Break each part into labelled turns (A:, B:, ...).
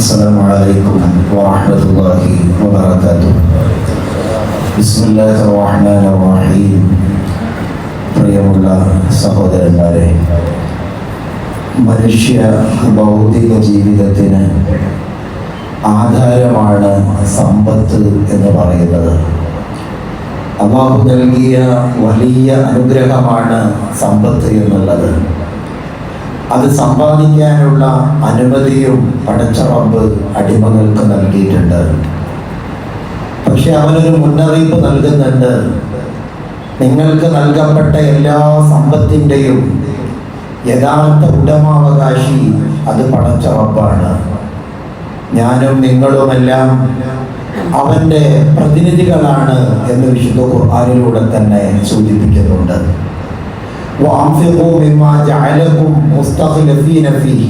A: السلام عليكم ورحمة الله وبركاته بسم الله الرحمن الرحيم പ്രിയമുള്ള സഹോദരന്മാരെ മനുഷ്യ ഭൗതിക ജീവിതത്തിന് ആധാരമാണ് സമ്പത്ത് എന്ന് പറയുന്നത് അള്ളാഹു നൽകിയ വലിയ അനുഗ്രഹമാണ് സമ്പത്ത് എന്നുള്ളത് അത് സമ്പാദിക്കാനുള്ള അനുമതിയും പടച്ചറമ്പ് അടിമകൾക്ക് നൽകിയിട്ടുണ്ട്. പക്ഷെ അവനൊരു മുന്നറിയിപ്പ് നൽകുന്നുണ്ട്. നിങ്ങൾക്ക് നൽകപ്പെട്ട എല്ലാ സമ്പത്തിന്റെയും യഥാർത്ഥ ഉടമാവകാശി അത് പടച്ചറപ്പാണ് ഞാനും നിങ്ങളുമെല്ലാം അവന്റെ പ്രതിനിധികളാണ് എന്ന് വിശുദ്ധ ഖുർആാനിലൂടെ തന്നെ സൂചിപ്പിക്കുന്നുണ്ട്. വാംഫിഖു മിമ്മാ ജഅലകും മുസ്തഖ്ലഫീന ഫീഹി.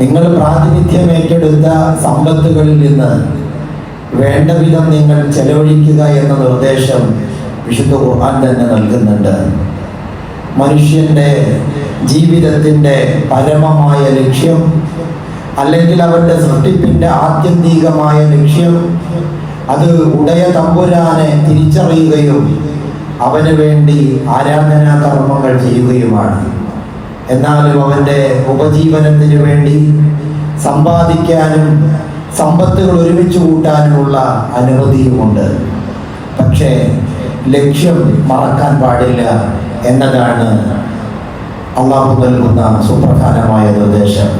A: നിങ്ങൾ പ്രാതിനിധ്യം ഏറ്റെടുത്ത സമ്പത്തുകളിൽ നിന്ന് വേണ്ട വിധം നിങ്ങൾ ചെലവഴിക്കുക എന്ന നിർദ്ദേശം വിശുദ്ധ ഖുർആൻ തന്നെ നൽകുന്നുണ്ട്. മനുഷ്യന്റെ ജീവിതത്തിന്റെ പരമമായ ലക്ഷ്യം അല്ലെങ്കിൽ അവരുടെ സൃഷ്ടിപ്പിന്റെ ആത്യന്തികമായ ലക്ഷ്യം അത് ഉടയ തമ്പുരാനെ തിരിച്ചറിയുകയും അവന് വേണ്ടി ആരാധനാ കർമ്മങ്ങൾ ചെയ്യുകയുമാണ്. എന്നാലും അവന്റെ ഉപജീവനത്തിന് വേണ്ടി സമ്പാദിക്കാനും സമ്പത്തുകൾ ഒരുമിച്ച് കൂട്ടാനുമുള്ള അനുമതിയുമുണ്ട്. പക്ഷേ ലക്ഷ്യം മറക്കാൻ പാടില്ല എന്നതാണ് അള്ളാഹു നൽകുന്ന സുപ്രധാനമായ നിർദ്ദേശം.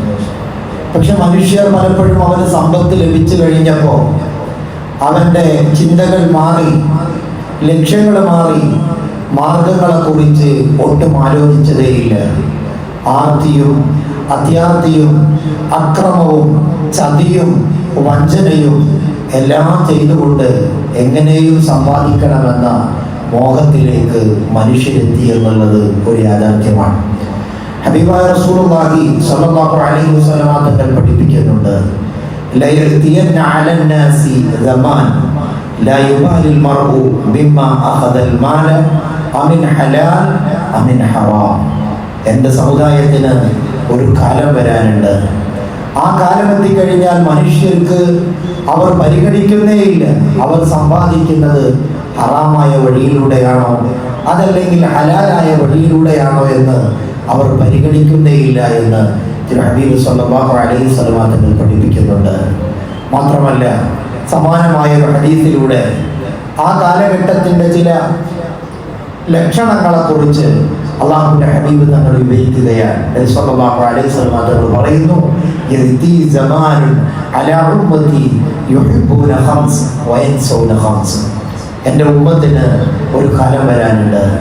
A: പക്ഷെ മനുഷ്യർ പലപ്പോഴും അവന് സമ്പത്ത് ലഭിച്ചു കഴിഞ്ഞപ്പോൾ അവന്റെ ചിന്തകൾ മാറി. ലക്ഷ്യങ്ങൾ മാറി മാർഗങ്ങളെ കുറിച്ച് ഒട്ടും ആലോചിച്ചതേയില്ല ആർത്തിയും അത്യാർത്തിയും അക്രമവും ചതിയും വഞ്ചനയും എല്ലാം ചെയ്തുകൊണ്ട് എങ്ങനെയും സമ്പാദിക്കണമെന്ന മോഹത്തിലേക്ക് മനുഷ്യരെത്തി എന്നുള്ളത് ഒരു യാഥാർത്ഥ്യമാണ്. ഹബീബായ റസൂലുള്ളാഹി സ്വല്ലല്ലാഹു അലൈഹി വസല്ലമ തങ്ങൾ പഠിപ്പിക്കുന്നുണ്ട്. ലയത്തിയന്ന അലന്നാസി لا يبالي المرء بما أخذ المال أمن حلال أمن حرام എൻ്റെ സമുദായത്തിന് ഒരു കാലം വരാനുണ്ട് ആ കാലം എത്തിക്കഴിഞ്ഞാൽ മനുഷ്യർക്ക് അവർ പരിഗണിക്കുന്നേയില്ല അവർ സമ്പാദിക്കുന്നത് ഹറാമായ വഴിയിലൂടെയാണോ അതല്ലെങ്കിൽ ഹലാലായ വഴിയിലൂടെയാണോ എന്ന് അവർ പരിഗണിക്കുന്നേയില്ല എന്ന് തിരു ഹബീബ് സല്ലല്ലാഹു അലൈഹി വസല്ലം തങ്ങൾ പഠിപ്പിക്കുന്നുണ്ട് മാത്രമല്ല സമാനമായ ഒരു ഹദീസിലൂടെ ആ കാലഘട്ടത്തിന്റെ ചില ലക്ഷണങ്ങളെക്കുറിച്ച് അള്ളാഹുവിന്റെ ഹബീബ് തങ്ങൾ വിവരിക്കുകയാണ്. പറയുന്നു എന്റെ ഉമ്മത്തിന് ഒരു കാലം വരാനുണ്ട്.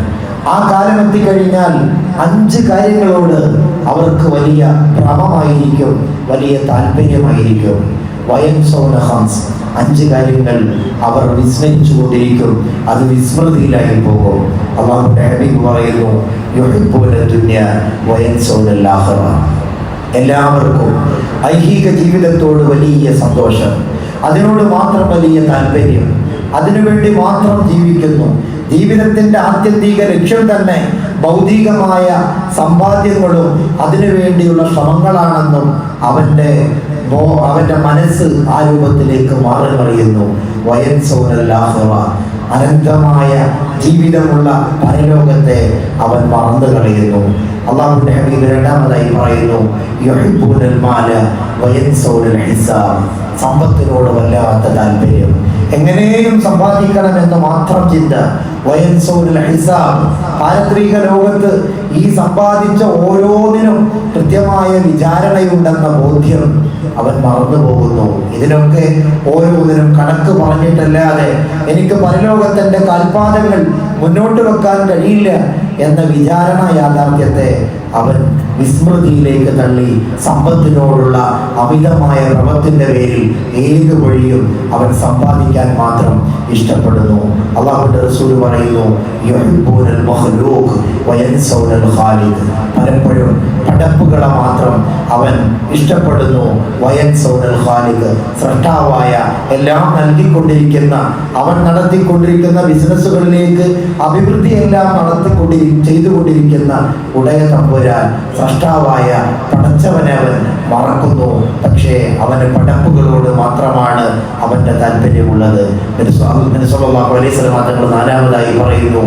A: ആ കാലം എത്തിക്കഴിഞ്ഞാൽ അഞ്ച് കാര്യങ്ങളോട് അവർക്ക് വലിയ ഭ്രമമായിരിക്കും വലിയ താല്പര്യമായിരിക്കും. വയൻ ഖംസ് അഞ്ച് കാര്യങ്ങൾ അവർ വിസ്മരിച്ചു കൊണ്ടിരിക്കും അത് വിസ്മൃതിയിലായി പോകും. അള്ളാഹു പറയുന്നു എല്ലാവർക്കും ഐഹിക ജീവിതത്തോട് വലിയ സന്തോഷം. അതിനോട് മാത്രം വലിയ താല്പര്യം. അതിനുവേണ്ടി മാത്രം ജീവിക്കുന്നു. ജീവിതത്തിന്റെ ആത്യന്തിക ലക്ഷ്യം തന്നെ ഭൗതികമായ സമ്പാദ്യങ്ങളും അതിനുവേണ്ടിയുള്ള ശ്രമങ്ങളാണെന്നും അവന്റെ അവന്റെ മനസ്സ് ആ രൂപത്തിലേക്ക് മാറി മറിയുന്നു അനന്തമായ ജീവിതമുള്ള പരലോകത്തെ അവൻ മറന്നു കളയുന്നു. അള്ളാഹുന്റെ ഹബീബ് രണ്ടാമതായി പറയുന്നു സമ്പത്തിനോട് വല്ലാത്ത താല്പര്യം. എങ്ങനെയും സമ്പാദിക്കണമെന്ന് മാത്രം ചിന്ത പാരത്രിക ലോകത്ത് ഈ സമ്പാദിച്ച ഓരോന്നിനും കൃത്യമായ വിചാരണയുണ്ടെന്ന ബോധ്യം അവൻ മറന്നു പോകുന്നു ഇതിനൊക്കെ ഓരോന്നിനും കണക്ക് പറഞ്ഞിട്ടല്ലാതെ എനിക്ക് പരലോകത്തിന്റെ കാൽപാദങ്ങൾ മുന്നോട്ട് വെക്കാൻ കഴിയില്ല എന്ന വിചാരണ യാഥാർത്ഥ്യത്തെ അവൻ വിസ്മൃതിയിലേക്ക് തള്ളി സമ്പത്തിനോടുള്ള അമിതമായ ഭ്രമത്തിന്റെ പേരിൽ ഏത് വഴിയും അവൻ സമ്പാദിക്കാൻ മാത്രം ഇഷ്ടപ്പെടുന്നു. അള്ളാഹുന്റെ റസൂൽ പറയുന്നു പലപ്പോഴും പടപ്പുകളെ മാത്രം അവൻ ഇഷ്ടപ്പെടുന്നു. വയൻസൗനൽ ഖാലിഖ് സൃഷ്ടാവായ എല്ലാം നൽകിക്കൊണ്ടിരിക്കുന്ന അവൻ നടത്തിക്കൊണ്ടിരിക്കുന്ന ബിസിനസ്സുകളിലേക്ക് അഭിവൃദ്ധിയെല്ലാം നടത്തിക്കൊണ്ടി ചെയ്തുകൊണ്ടിരിക്കുന്ന ഉടയ തമ്പുരാൻ സൃഷ്ടാവായ പടച്ചവനെ അവൻ മറക്കുന്നു. പക്ഷേ അവന് പടപ്പുകളോട് മാത്രമാണ് അവന്റെ താല്പര്യമുള്ളത്. തങ്ങൾ നാലാമതായി പറയുന്നു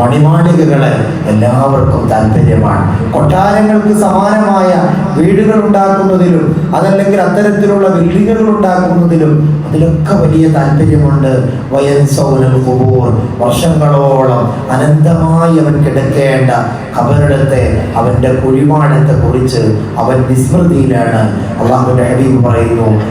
A: മണിമാളികകളെ എല്ലാവർക്കും താല്പര്യമാണ്. കൊട്ടാരങ്ങൾക്ക് സമാനമായ വീടുകൾ ഉണ്ടാക്കുന്നതിലും അതല്ലെങ്കിൽ അത്തരത്തിലുള്ള ബിൽഡിങ്ങുകൾ ഉണ്ടാക്കുന്നതിലും അതിലൊക്കെ വലിയ താല്പര്യമുണ്ട്. വയൻസൗനൽ ഖുബൂർ വർഷങ്ങളോളം അനന്തമായി അവൻ കിടക്കേണ്ട ഖബറിടത്തെ അവന്റെ കുഴിമാടത്തെ കുറിച്ച് അവൻ വിസ്മൃതിയിലാണ്. അള്ളാഹുന്റെ ഹബീബ് പറയുന്നു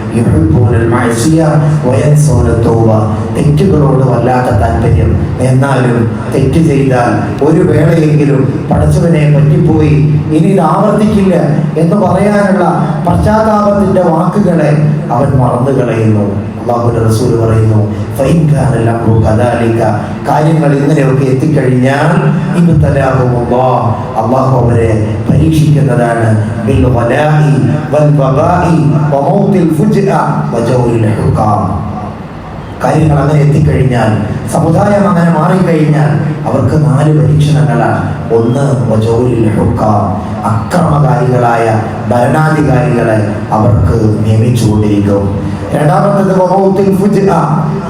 A: തെറ്റുകളോട് വല്ലാത്ത താല്പര്യം. എന്നാലും തെറ്റ് ചെയ്താൽ ഒരു വേളയെങ്കിലും പഠിച്ചവനെ പറ്റിപ്പോയി. ഇനി ഇത് ആവർത്തിക്കില്ല എന്ന് പറയാനുള്ള പശ്ചാത്താപത്തിന്റെ വാക്കുകളെ അവൻ മറന്നു കളയുന്നു അള്ളാഹുവിന്റെ റസൂൽ പറയുന്നു. കാര്യങ്ങൾ ഇങ്ങനെയൊക്കെ എത്തിക്കഴിഞ്ഞാൽ ഇബ്തലാഹുമുല്ലാഹ്. അള്ളാഹു അവരെ പരീക്ഷിക്കുന്നതാണ് കാര്യങ്ങൾ അങ്ങനെ എത്തിക്കഴിഞ്ഞാൽ സമുദായം അങ്ങനെ മാറിക്കഴിഞ്ഞാൽ അവർക്ക് നാല് പരീക്ഷണങ്ങളാണ് ഒന്ന് അക്രമകാരികളായ ഭരണാധികാരികളെ അവർക്ക് നിയമിച്ചുകൊണ്ടിരിക്കും. രണ്ടാമത്തത്.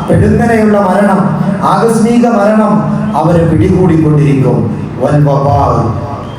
A: പെടുന്നനെയുള്ള മരണം ആകസ്മിക മരണം അവരെ പിടികൂടിക്കൊണ്ടിരിക്കും.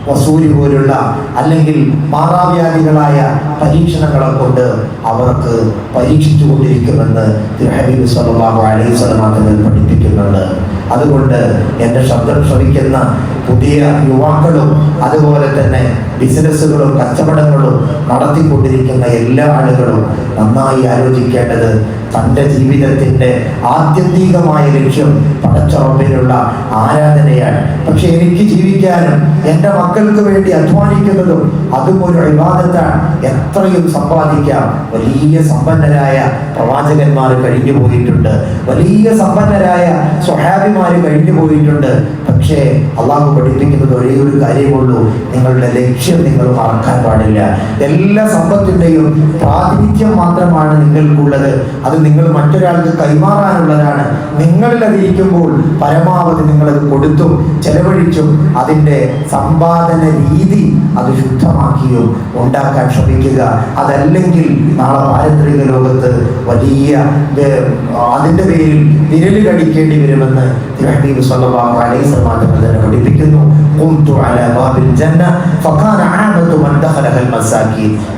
A: വസൂരി പോലുള്ള അല്ലെങ്കിൽ മാറാവ്യാധികളായ പരീക്ഷണങ്ങളെ കൊണ്ട് അവർക്ക് പരീക്ഷിച്ചു കൊണ്ടിരിക്കുമെന്ന് ഹബീബ് സല്ലല്ലാഹു അലൈഹി തങ്ങൾ പഠിപ്പിക്കുന്നുണ്ട്. അതുകൊണ്ട് എന്റെ ശബ്ദം ശ്രവിക്കുന്ന പുതിയ യുവാക്കളും അതുപോലെ തന്നെ ബിസിനസ്സുകളും കച്ചവടങ്ങളും നടത്തിക്കൊണ്ടിരിക്കുന്ന എല്ലാ ആളുകളും നന്നായി ആലോചിക്കേണ്ടത് തന്റെ ജീവിതത്തിന്റെ ആത്യന്തികമായ ലക്ഷ്യം പടച്ചുറപ്പിലുള്ള ആരാധനയാണ്. പക്ഷെ എനിക്ക് ജീവിക്കാനും എന്റെ മക്കൾക്ക് വേണ്ടി അധ്വാനിക്കുന്നതും അതും ഒരു എത്രയും സമ്പാദിക്കാം. വലിയ സമ്പന്നരായ പ്രവാചകന്മാർ കഴിഞ്ഞു പോയിട്ടുണ്ട് വലിയ സമ്പന്നരായ സ്വഹാബിമാർ കഴിഞ്ഞു പോയിട്ടുണ്ട് പക്ഷേ അള്ളാഹു പഠിപ്പിക്കുന്നത് ഒരേ ഒരു കാര്യമുള്ളൂ. നിങ്ങളുടെ ലക്ഷ്യം നിങ്ങൾ മറക്കാൻ പാടില്ല. എല്ലാ സമ്പത്തിന്റെയും പ്രാതിനിധ്യം മാത്രമാണ് നിങ്ങൾക്കുള്ളത്. അത് നിങ്ങൾ മറ്റൊരാൾക്ക് കൈമാറാനുള്ളതാണ്. നിങ്ങളിൽ അതിരിക്കുമ്പോൾ പരമാവധി നിങ്ങളത് കൊടുത്തും ചെലവഴിച്ചും അതിന്റെ സമ്പാദന രീതി അത് ശുദ്ധമാക്കിയും ഉണ്ടാക്കാൻ ശ്രമിക്കുക. അതല്ലെങ്കിൽ നാളെ പാരത്രിക ലോകത്ത് വലിയ അതിന്റെ പേരിൽ കടിക്കേണ്ടി വരുമെന്ന് തിരുഹബീബ് സല്ലല്ലാഹു അലൈഹി വസല്ലം പഠിപ്പിക്കുന്നു. ഖുംതു അലാ ബാബിൽ ജന്ന ഫകാന ആമതു മൻ ദഖലഹൽ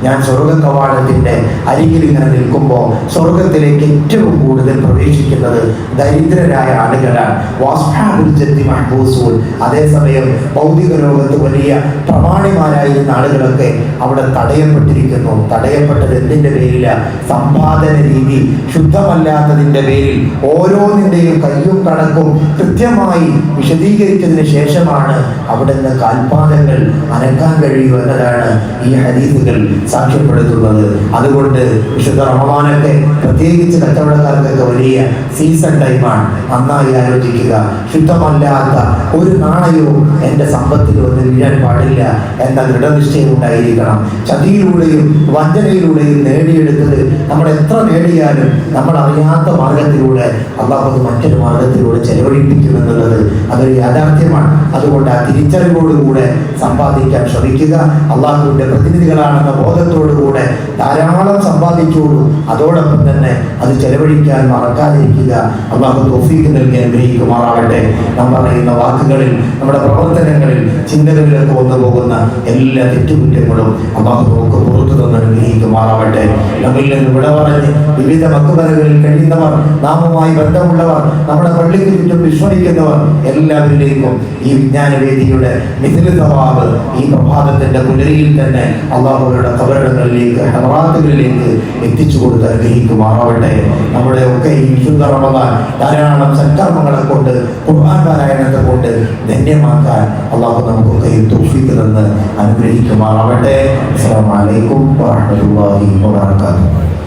A: ഞാൻ സ്വർഗ കവാടത്തിന്റെ അരികിൽ ഇങ്ങനെ നിൽക്കുമ്പോൾ സ്വർഗത്തിലേക്ക് ഏറ്റവും കൂടുതൽ പ്രവേശിക്കുന്നത് ദരിദ്രരായ ആളുകളാണ്. വാസ്ഹാബുൽ ജദ്ദി മഹ്ബൂസൂൻ അതേസമയം ഭൗതിക ലോകത്ത് വലിയ പ്രമാണിമാരായിരുന്ന ആളുകളൊക്കെ അവിടെ തടയപ്പെട്ടിരിക്കുന്നു. തടയപ്പെട്ടത് എന്തിന്റെ പേരില? സമ്പാദന രീതി. ശുദ്ധമല്ലാത്തതിന്റെ പേരിൽ ഓരോന്നിന്റെയും കയ്യും കണക്കും കൃത്യമായി വിശദീകരിച്ചതിന് ശേഷമാണ് അവിടുന്ന് കാൽപാദങ്ങൾ അനക്കാൻ കഴിയൂ എന്നതാണ് ഈ ഹദീസുകൾ സാക്ഷ്യപ്പെടുത്തുന്നത്. അതുകൊണ്ട് വിശുദ്ധ റമദാനൊക്കെ പ്രത്യേകിച്ച് കച്ചവടക്കാർക്കൊക്കെ വലിയ സീസൺ ടൈമാണ് നന്നായി ആലോചിക്കുക. ശുദ്ധമല്ലാത്ത ഒരു നാണയവും എന്റെ സമ്പത്തിൽ ഒന്ന് വീഴാൻ പാടില്ല എന്ന ദൃഢനിശ്ചയം ഉണ്ടായിരിക്കണം. ചതിയിലൂടെയും വഞ്ചനയിലൂടെയും നേടിയെടുത്തത് നമ്മൾ എത്ര നേടിയാലും നമ്മൾ അറിയാത്ത മാർഗത്തിലൂടെ അള്ളാഹു മറ്റൊരു മാർഗത്തിലൂടെ ചെലവഴിപ്പിക്കുമെന്നുള്ളത് അതൊരു യാഥാർത്ഥ്യമാണ്. അതുകൊണ്ട് ആ തിരിച്ചറിവോടുകൂടെ സമ്പാദിക്കാൻ ശ്രമിക്കുക. അള്ളാഹുവിന്റെ പ്രതിനിധികളാണെന്ന ബോധത്തോടുകൂടെ ധാരാളം സമ്പാദിച്ചോളൂ. അതോടൊപ്പം തന്നെ അത് ചെലവഴിക്കാൻ മറക്കാതിരിക്കുക. അള്ളാഹു തോഫീക്ക് നൽകി അനുഗ്രഹിക്കുമാറാവട്ടെ. നാം പറയുന്ന വാക്കുകളിൽ നമ്മുടെ പ്രവർത്തനങ്ങളിൽ ചിന്തകളിലൊക്കെ വന്നു പോകുന്ന എല്ലാ തെറ്റുകുറ്റങ്ങളും അള്ളാഹു നമുക്ക് പുറത്തു തന്ന് അനുഗ്രഹിക്കുമാറാവട്ടെ. നമ്മിൽ നിന്ന് വിട പറഞ്ഞ് വിവിധ മക്കുമലകളിൽ കഴിയുന്നവർ നാമുമായി ബന്ധമുള്ളവർ നമ്മുടെ പള്ളിക്ക് ചുറ്റും വിശ്വസിക്കുന്നവർ എല്ലാവരിലേക്കും ഈ വിജ്ഞാനവേദിയുടെ മിഥില സ്വഭാവ് ഈ പ്രഭാതത്തിന്റെ പുലരിയിൽ തന്നെ അള്ളാഹുവരുടെ കബറിടങ്ങളിലേക്ക് ഹറാത്തുകളിലേക്ക് എത്തിച്ചു കൊടുത്ത് അനുഗ്രഹിക്കുമാറാവട്ടെ. നമ്മുടെ ഒക്കെ ഈ വിശുദ്ധ റമദാൻ ധാരാളം സൽക്കർമ്മങ്ങളെ കൊണ്ട് ഖുർആൻ പാരായണത്തെ കൊണ്ട് ധന്യമാക്കാൻ അള്ളാഹു നമുക്ക് തൗഫീഖ് തന്ന് അനുഗ്രഹിക്കുമാറാവട്ടെ. അസ്സാം അലൈക്കും വറഹ്മത്തുള്ളാഹി വബറകാതുഹു.